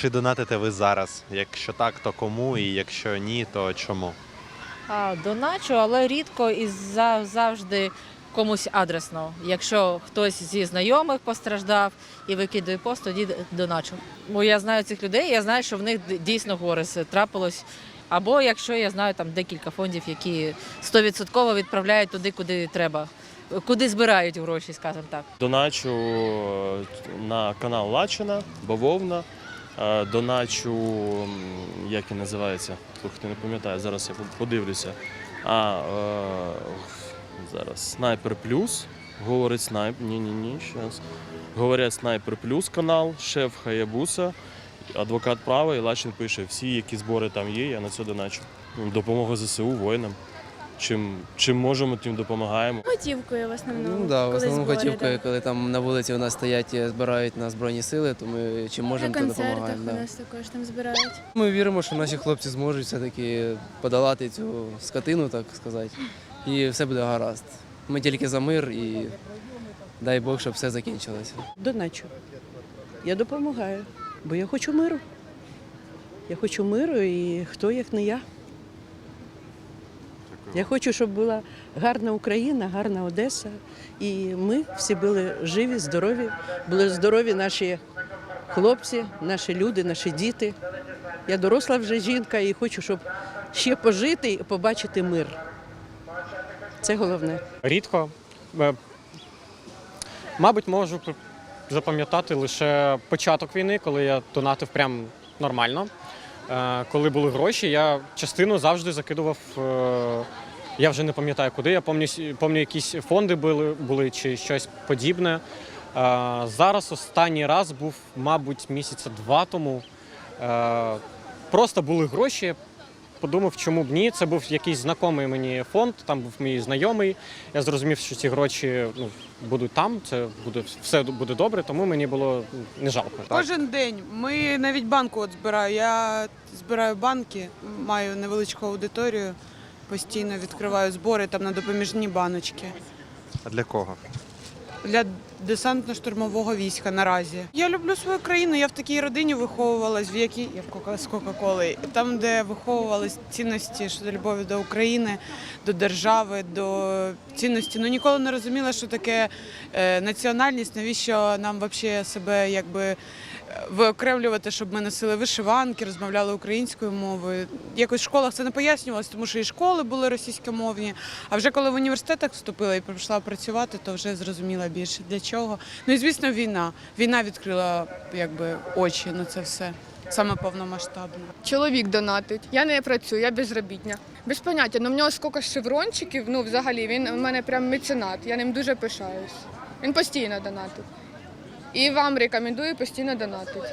Чи донатите ви зараз? Якщо так, то кому? І якщо ні, то чому? А, доначу, але рідко і за- завжди комусь адресно. Якщо хтось зі знайомих постраждав і викидує пост, тоді доначу. Бо я знаю цих людей, я знаю, що в них д- дійсно горе с- трапилось. Або якщо я знаю там декілька фондів, які 100% відправляють туди, куди треба, куди збирають гроші, скажімо так. Доначу е, на канал Лачина, Бавовна. Е, Доначу, як він називається? Слухайте, не пам'ятаю, зараз я подивлюся. А, е, зараз Снайпер Плюс. Говорить снайп. Ні, ні, ні. Щас. Говорять Снайпер Плюс канал, шеф Хаябуса, адвокат права, і Лачин пише, всі, які збори там є, я на це доначу. Допомога ЗСУ воїнам. Чим, чим можемо, тим допомагаємо. Готівкою в основному. Ну да, в основному збори, готівкою, да. коли там на вулиці у нас стоять, е, збирають на збройні сили, то ми чим можемо, то концертах допомагаємо. у Да. нас також там збирають. Ми віримо, що наші хлопці зможуть все-таки подолати цю скотину, так сказати, і все буде гаразд. Ми тільки за мир і дай Бог, щоб все закінчилося. Доначу. Я допомагаю, бо я хочу миру. Я хочу миру і хто як не я. Я хочу, щоб була гарна Україна, гарна Одеса. І ми всі були живі, здорові, були здорові наші хлопці, наші люди, наші діти. Я доросла вже жінка і хочу, щоб ще пожити і побачити мир. Це головне. Рідко. Е, Мабуть, можу запам'ятати лише початок війни, коли я донатив прям нормально. Е, Коли були гроші, я частину завжди закидував. е, Я вже не пам'ятаю куди. Я пам'ятаю, пам'ятаю якісь фонди були, були чи щось подібне. Е, Зараз останній раз був, мабуть, місяця два тому. Просто були гроші. Подумав, чому б ні. Це був якийсь знайомий мені фонд, там був мій знайомий. Я зрозумів, що ці гроші ну, будуть там, це буде все буде добре, тому мені було ну, не жалко. Так. Кожен день. Ми навіть банку от збираю. Я збираю банки, маю невеличку аудиторію, постійно відкриваю збори там на допоміжні баночки А для кого? Для десантно-штурмового війська наразі. Я люблю свою країну. Я в такій родині виховувалась, в якій я в з Кока-Коли, там, де виховувались цінності щодо любові до України, до держави, до цінності. Ну ніколи не розуміла, що таке е, національність, навіщо нам взагалі себе якби. Виокремлювати, щоб ми носили вишиванки, розмовляли українською мовою. Якось в школах це не пояснювалося, тому що і школи були російськомовні. А вже коли в університетах вступила і прийшла працювати, то вже зрозуміла більше для чого. Ну і звісно, війна. Війна відкрила якби очі на це все саме повномасштабно. Чоловік донатить. Я не працюю, я безробітня. Без поняття, ну в нього скільки шеврончиків, ну взагалі він у мене прям меценат. Я ним дуже пишаюсь. Він постійно донатить. І вам рекомендую постійно донатити.